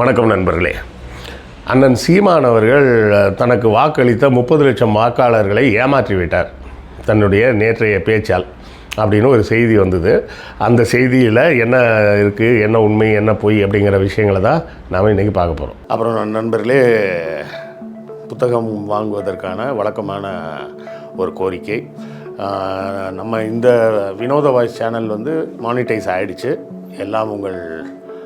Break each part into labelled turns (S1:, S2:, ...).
S1: வணக்கம் நண்பர்களே. அண்ணன் சீமான் அவர்கள் தனக்கு வாக்களித்த முப்பது லட்சம் வாக்காளர்களை ஏமாற்றி விட்டார். தன்னுடைய நேற்றைய பேச்சால் அப்படின்னு ஒரு செய்தி வந்தது. அந்த செய்தியில் என்ன இருக்குது என்ன உண்மை என்ன பொய் அப்படிங்கிற விஷயங்களை தான் நாம் இன்றைக்கி பார்க்க போகிறோம் அப்புறம் நண்பர்களே புத்தகம் வாங்குவதற்கான வழக்கமான ஒரு கோரிக்கை. நம்ம இந்த வினோத வாய்ஸ் சேனல் வந்து மானிட்டைஸ் ஆகிடுச்சு எல்லாம் உங்கள்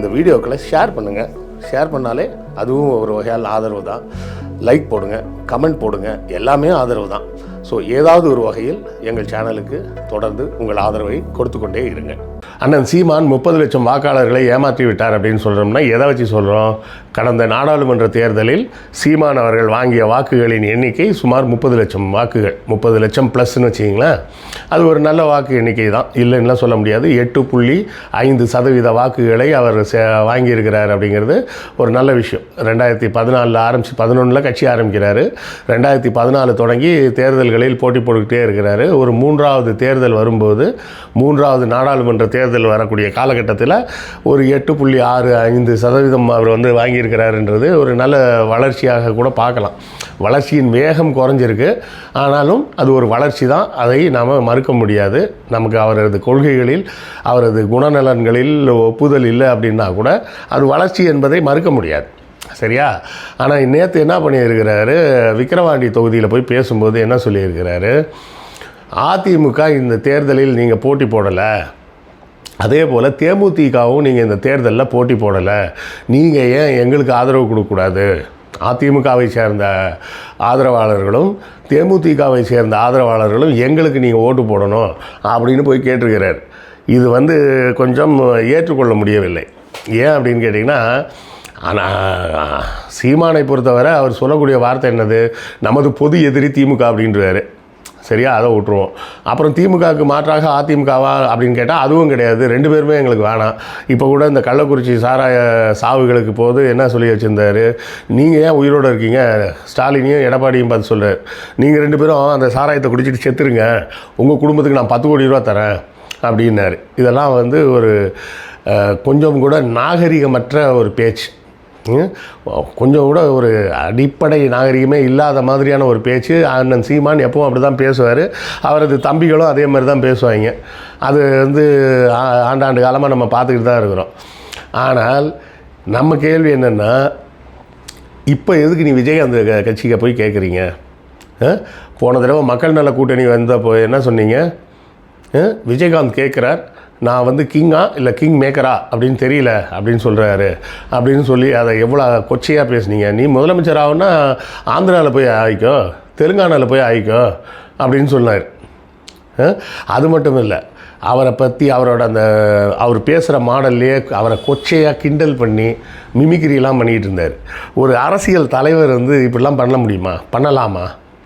S1: இந்த வீடியோக்களை ஷேர் பண்ணுங்கள் ஷேர் பண்ணாலே அதுவும் ஒரு வகையால் ஆதரவு தான். லைக் போடுங்க கமெண்ட் போடுங்க. எல்லாமே ஆதரவு தான். ஸோ ஏதாவது ஒரு வகையில் எங்கள் சேனலுக்கு தொடர்ந்து உங்கள் ஆதரவை கொடுத்து கொண்டே இருங்க அண்ணன் சீமான் முப்பது லட்சம் வாக்காளர்களை ஏமாற்றி விட்டார் அப்படின்னு சொல்கிறோம்னா எதை வச்சு சொல்கிறோம் கடந்த நாடாளுமன்ற தேர்தலில் சீமான் அவர்கள் வாங்கிய வாக்குகளின் எண்ணிக்கை சுமார் முப்பது லட்சம் வாக்குகள். முப்பது லட்சம் ப்ளஸ்ன்னு வச்சிங்களேன் அது ஒரு நல்ல வாக்கு எண்ணிக்கை தான். இல்லைன்னா சொல்ல முடியாது. எட்டு புள்ளி ஐந்து சதவீத வாக்குகளை அவர் சே- வாங்கியிருக்கிறார் அப்படிங்கிறது ஒரு நல்ல விஷயம். ரெண்டாயிரத்தி பதினாலில் ஆரம்பித்து பதினொன்றில் கட்சி ஆரம்பிக்கிறாரு. ரெண்டாயிரத்தி பதினாலு தொடங்கி தேர்தல்களில் போட்டி போட்டுக்கிட்டே இருக்கிறாரு. ஒரு மூன்றாவது தேர்தல் வரும்போது மூன்றாவது நாடாளுமன்ற தேர்தல் வரக்கூடிய காலகட்டத்தில் ஒரு எட்டு புள்ளி ஆறு ஐந்து சதவீதம் அவர் வந்து வாங்கியிருக்கிறாருன்றது ஒரு நல்ல வளர்ச்சியாக கூட பார்க்கலாம். வளர்ச்சியின் வேகம் குறைஞ்சிருக்கு. ஆனாலும் அது ஒரு வளர்ச்சி தான். அதை நாம் மறுக்க முடியாது. நமக்கு அவரது கொள்கைகளில் அவரது குணநலன்களில் ஒப்புதல் இல்லை அப்படின்னா கூட அது வளர்ச்சி என்பதை மறுக்க முடியாது. சரியா? ஆனால் நேற்று என்ன பண்ணியிருக்கிறாரு? விக்கிரவாண்டி தொகுதியில் போய் பேசும்போது என்ன சொல்லியிருக்கிறாரு? அதிமுக இந்த தேர்தலில் நீங்கள் போட்டி போடலை. அதே போல் தேமுதிகவும் நீங்கள் இந்த தேர்தலில் போட்டி போடலை. நீங்கள் ஏன் எங்களுக்கு ஆதரவு கொடுக்கக்கூடாது? அதிமுகவை சேர்ந்த ஆதரவாளர்களும் தேமுதிகவை சேர்ந்த ஆதரவாளர்களும் எங்களுக்கு நீங்கள் ஓட்டு போடணும் அப்படின்னு போய் கேட்டிருக்கிறார். இது வந்து கொஞ்சம் ஏற்றுக்கொள்ள முடியவில்லை. ஏன் அப்படின்னு கேட்டிங்கன்னா ஆனால் சீமானை பொறுத்தவரை அவர் சொல்லக்கூடிய வார்த்தை என்னது? நமது பொது எதிரி திமுக அப்படின்றாரு. சரியா? அதை விட்டுருவோம். அப்புறம் திமுகவுக்கு மாற்றாக அதிமுகவா அப்படின்னு கேட்டால் அதுவும் கிடையாது. ரெண்டு பேருமே எங்களுக்கு வேணாம். இப்போ கூட இந்த கள்ளக்குறிச்சி சாராய சாவுகளுக்கு போது என்ன சொல்லி வச்சுருந்தாரு? நீங்கள் ஏன் உயிரோடு இருக்கீங்க? ஸ்டாலினையும் எடப்பாடியும் பார்த்து சொல்கிறார் நீங்கள் ரெண்டு பேரும் அந்த சாராயத்தை குடிச்சிட்டு செத்துருங்க. உங்கள் குடும்பத்துக்கு நான் பத்து கோடி ரூபா தரேன் அப்படின்னாரு. இதெல்லாம் வந்து ஒரு கொஞ்சம் கூட நாகரிகமற்ற ஒரு பேச்சு. கொஞ்சம் கூட ஒரு அடிப்படை நாகரிகமே இல்லாத மாதிரியான ஒரு பேச்சு அண்ணன் சீமான் எப்பவும் அப்படி தான் பேசுவார். அவரது தம்பிகளும் அதே மாதிரி தான் பேசுவாங்க. அது வந்து ஆ- ஆண்டாண்டு காலமாக நம்ம பார்த்துக்கிட்டு தான் இருக்கிறோம். ஆனால் நம்ம கேள்வி என்னென்னா இப்போ எதுக்கு நீ விஜய் க- கட்சிக்கு போய் கேட்குறீங்க போன தடவை மக்கள் நல கூட்டணி வந்தப்போ என்ன சொன்னீங்க? விஜயகாந்த் கேட்குறார் நான் வந்து கிங்கா இல்லை கிங் மேக்கரா அப்படின்னு தெரியல அப்படின்னு சொல்கிறாரு அப்படின்னு சொல்லி அதை எவ்வளோ கொச்சையாக பேசுனீங்க. நீ முதலமைச்சர் ஆகுனா ஆந்திராவில் போய் ஆயிக்கோ தெலுங்கானாவில் போய் ஆயிக்கோ அப்படின்னு சொன்னார். அது மட்டும் இல்லை அவரை பற்றி அவரோட அந்த அவர் பேசுகிற மாடல்லையே அவரை கொச்சையாக கிண்டல் பண்ணி மிமிக்ரிலாம் பண்ணிகிட்டு இருந்தார். ஒரு அரசியல் தலைவர் வந்து இப்படிலாம் பண்ண முடியுமா? பண்ணலாமா?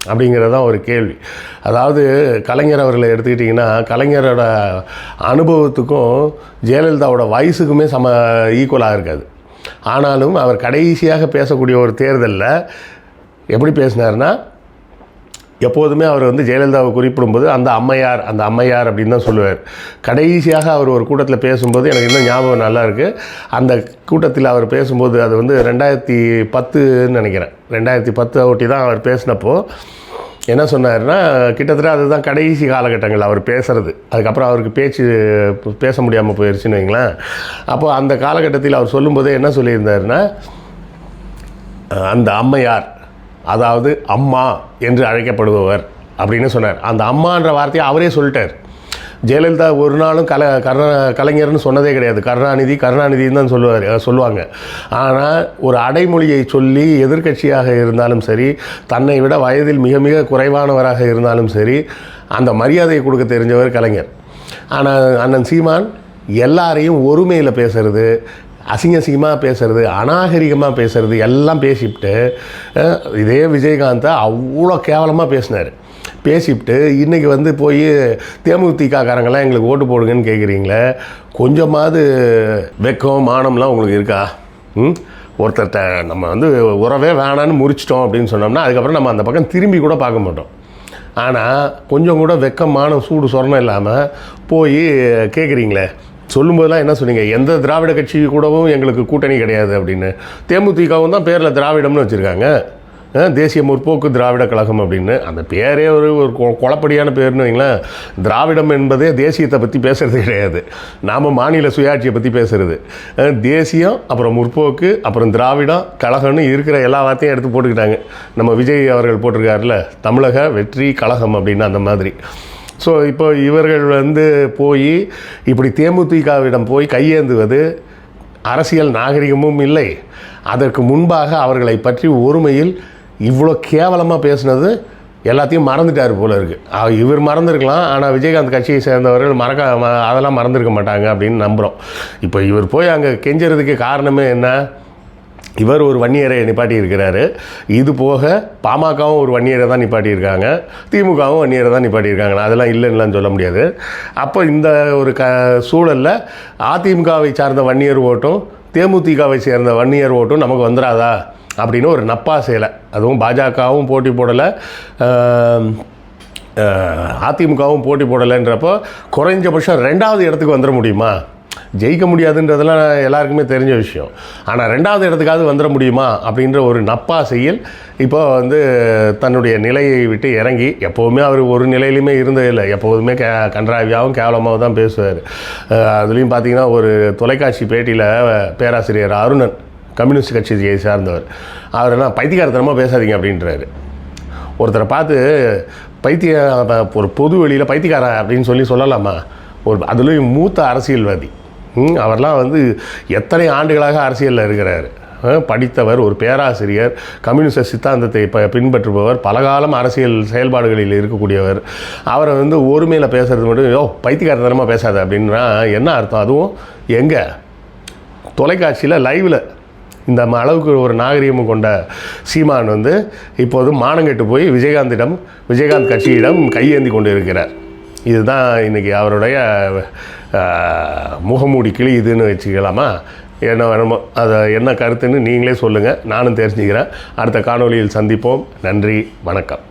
S1: அப்படிங்கிறது தான் ஒரு கேள்வி. அதாவது கலைஞர் அவர்களை எடுத்துக்கிட்டிங்கன்னா கலைஞரோட அனுபவத்துக்கும் ஜெயலலிதாவோட வயசுக்குமே சம ஈக்குவலாக இருக்காது. ஆனாலும் அவர் கடைசியாக பேசக்கூடிய ஒரு தேர்தலில் எப்படி பேசினார்னா எப்போதுமே அவர் வந்து ஜெயலலிதாவை குறிப்பிடும்போது அந்த அம்மையார் அந்த அம்மையார் அப்படின்னு தான் சொல்லுவார். கடைசியாக அவர் ஒரு கூட்டத்தில் பேசும்போது எனக்கு இன்னும் ஞாபகம் நல்லா இருக்குது அந்த கூட்டத்தில் அவர் பேசும்போது அது வந்து ரெண்டாயிரத்தி பத்துன்னு நினைக்கிறேன். ரெண்டாயிரத்தி பத்து ஒட்டி தான் அவர் பேசினப்போ என்ன சொன்னார்னா கிட்டத்தட்ட அதுதான் கடைசி காலகட்டங்கள் அவர் பேசுகிறது அதுக்கப்புறம் அவருக்கு பேச்சு பேச முடியாமல் போயிடுச்சுன்னு வைங்களேன். அப்போ அந்த காலகட்டத்தில் அவர் சொல்லும்போதே என்ன சொல்லியிருந்தாருன்னா அந்த அம்மையார் அதாவது அம்மா என்று அழைக்கப்படுபவர் அப்படின்னு சொன்னார். அந்த அம்மான்ற வார்த்தையை அவரே சொல்லிட்டார். ஜெயலலிதா ஒரு நாளும் கல கருணா கலைஞர்னு சொன்னதே கிடையாது. கருணாநிதி கருணாநிதின்னு தான் சொல்லுவார் சொல்லுவாங்க. ஆனால் ஒரு அடைமொழியை சொல்லி எதிர்க்கட்சியாக இருந்தாலும் சரி தன்னை விட வயதில் மிக மிக குறைவானவராக இருந்தாலும் சரி அந்த மரியாதையை கொடுக்க தெரிஞ்சவர் கலைஞர். ஆனால் அண்ணன் சீமான் எல்லாரையும் ஒருமையில் பேசுறது அசிங்க அசிங்கமாக பேசுறது அநாகரிகமாக பேசுறது எல்லாம் பேசிவிட்டு இதே விஜயகாந்தை அவ்வளோ கேவலமாக பேசினார். பேசிவிட்டு இன்றைக்கி வந்து போய் தேமுதிகக்காரங்கெல்லாம் எங்களுக்கு ஓட்டு போடுங்கன்னு கேட்குறீங்களே கொஞ்சமாவது வெக்கம் மானம்லாம் உங்களுக்கு இருக்கா? ம்? ஒருத்தர்கிட்ட நம்ம வந்து உறவே வேணான்னு முறிச்சிட்டோம் அப்படின்னு சொன்னோம்னா அதுக்கப்புறம் நம்ம அந்த பக்கம் திரும்பி கூட பார்க்க மாட்டோம். ஆனால் கொஞ்சம் கூட வெக்கமான மானம் சூடு சொரணம் இல்லாமல் போய் கேட்குறீங்களே சொல்லும்போதெல்லாம் என்ன சொன்னீங்க? எந்த திராவிட கட்சி கூடவும் எங்களுக்கு கூட்டணி கிடையாது அப்படின்னு. தேமுதிகவும் தான் பேரில் திராவிடம்னு வச்சுருக்காங்க. தேசிய முற்போக்கு திராவிட கழகம் அப்படின்னு. அந்த பேரே ஒரு ஒரு கொ- குழப்படியான பேர்னு வைங்களேன். திராவிடம் என்பதே தேசியத்தை பற்றி பேசுறது கிடையாது. நாம் மாநில சுயாட்சியை பற்றி பேசுகிறது தேசியம் அப்புறம் முற்போக்கு அப்புறம் திராவிடம் கழகம்னு இருக்கிற எல்லா வார்த்தையும் எடுத்து போட்டுக்கிட்டாங்க. நம்ம விஜய் அவர்கள் போட்டிருக்காருல தமிழக வெற்றி கழகம் அப்படின்னு அந்த மாதிரி. ஸோ இப்போ இவர்கள் வந்து போய் இப்படி தேமுதிகவிடம் போய் கையேந்துவது அரசியல் நாகரிகமும் இல்லை. அதற்கு முன்பாக அவர்களை பற்றி ஒருமையில் இவ்வளோ கேவலமாக பேசுனது எல்லாத்தையும் மறந்துட்டார் போல இருக்குது இவர் மறந்துருக்கலாம் ஆனால் விஜயகாந்த் கட்சியை சேர்ந்தவர்கள் மறக்க அதெல்லாம் மறந்துருக்க மாட்டாங்க அப்படின்னு நம்புகிறோம் இப்போ இவர் போய் அங்கே கெஞ்சறதுக்கு காரணமே என்ன? இவர் ஒரு வன்னியரை நிப்பாட்டி இருக்கிறாரு இது போக பாமகவும் ஒரு வன்னியரை தான் நிப்பாட்டியிருக்காங்க. திமுகவும் வன்னியரை தான் நிப்பாட்டியிருக்காங்க. அதெல்லாம் இல்லைன்னுலாம் சொல்ல முடியாது. அப்போ இந்த ஒரு க சூழலில் அதிமுகவை சார்ந்த வன்னியர் ஓட்டும் தேமுதிகவை சேர்ந்த வன்னியர் ஓட்டும் நமக்கு வந்துடாதா அப்படின்னு ஒரு நப்பா சேலை அதுவும் பாஜகவும் போட்டி போடலை அதிமுகவும் போட்டி போடலைன்றப்போ குறைஞ்சபட்சம் ரெண்டாவது இடத்துக்கு வந்துட முடியுமா? ஜெயிக்க முடியாதுன்றதெல்லாம் எல்லாருக்குமே தெரிஞ்ச விஷயம். ஆனால் ரெண்டாவது இடத்துக்காவது வந்துட முடியுமா அப்படின்ற ஒரு நப்பாசையில் இப்போ வந்து தன்னுடைய நிலையை விட்டு இறங்கி எப்போவுமே அவர் ஒரு நிலையிலுமே இருந்ததே இல்லை எப்போதுமே கே கன்றாவியாகவும் கேவலமாகவும் தான் பேசுவார். அதுலேயும் பார்த்தீங்கன்னா ஒரு தொலைக்காட்சி பேட்டியில் பேராசிரியர் அருணன் கம்யூனிஸ்ட் கட்சியை சார்ந்தவர். அவர் என்ன பைத்தியக்காரத்தனமாக பேசாதீங்க அப்படின்றாரு. ஒருத்தரை பார்த்து பைத்திய ஒரு பொது வெளியில் பைத்தியக்காரன் அப்படின்னு சொல்லி சொல்லலாமா? ஒரு அதுலேயும் மூத்த அரசியல்வாதி. அவர்லாம் வந்து எத்தனை ஆண்டுகளாக அரசியலில் இருக்கிறார். படித்தவர் ஒரு பேராசிரியர் கம்யூனிஸ்ட் சித்தாந்தத்தை ப பின்பற்றுபவர் பலகாலம் அரசியல் செயல்பாடுகளில் இருக்கக்கூடியவர். அவரை வந்து ஒருமையில் பேசுறது மட்டும் ஓ பைத்தியக்காரத்தனமாக பேசாத அப்படின்னா என்ன அர்த்தம்? அதுவும் எங்கே? தொலைக்காட்சியில் லைவில். இந்த ம- அளவுக்கு ஒரு நாகரீகமும் கொண்ட சீமான் வந்து இப்போது மானங்கெட்டு போய் விஜயகாந்திடம் விஜயகாந்த் கட்சியிடம் கையேந்தி கொண்டு இருக்கிறார் இதுதான் இன்றைக்கி அவருடைய முகமூடி கிளி இதுன்னு வச்சுக்கலாமா? என்ன வேணுமோ அதை என்ன கருத்துன்னு நீங்களே சொல்லுங்கள் நானும் தெரிஞ்சுக்கிறேன். அடுத்த காணொளியில் சந்திப்போம். நன்றி வணக்கம்.